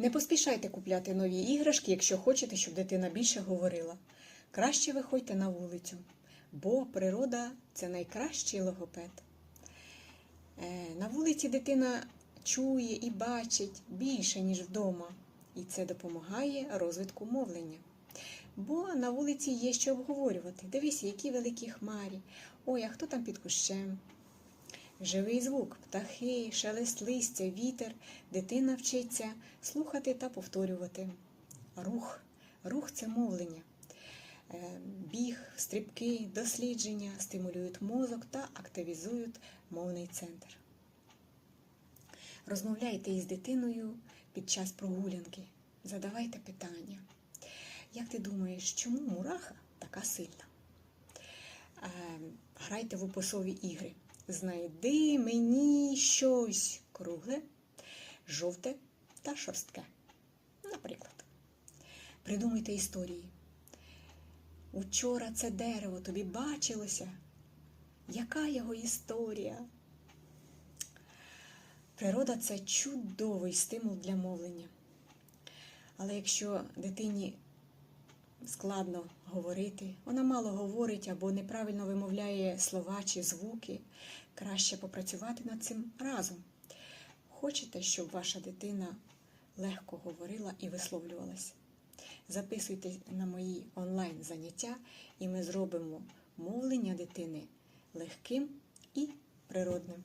Не поспішайте купляти нові іграшки, якщо хочете, щоб дитина більше говорила. Краще виходьте на вулицю, бо природа це найкращий логопед. Е, На вулиці дитина чує і бачить більше, ніж вдома, і це допомагає розвитку мовлення. Бо на вулиці є що обговорювати. Дивись, які великі хмарі. Ой, а хто там під кущем? Живий звук, птахи, шелест листя, вітер. Дитина вчиться слухати та повторювати. Рух. Рух це мовлення. Е, Біг, стрибки, дослідження стимулюють мозок та активізують мовний центр. Розмовляйте із дитиною під час прогулянки. Задавайте питання. Як ти думаєш, чому мураха така сильна? Е, Грайте в описові ігри. Знайди мені щось кругле, жовте та шорстке. Наприклад, придумайте історії. Учора це дерево тобі бачилося. Яка його історія? Природа це чудовий стимул для мовлення. Але якщо дитині складно говорити, вона мало говорить або неправильно вимовляє слова чи звуки, краще попрацювати над цим разом. Хочете, щоб ваша дитина легко говорила і висловлювалася? Записуйтесь на мої онлайн заняття, і ми зробимо мовлення дитини легким і природним.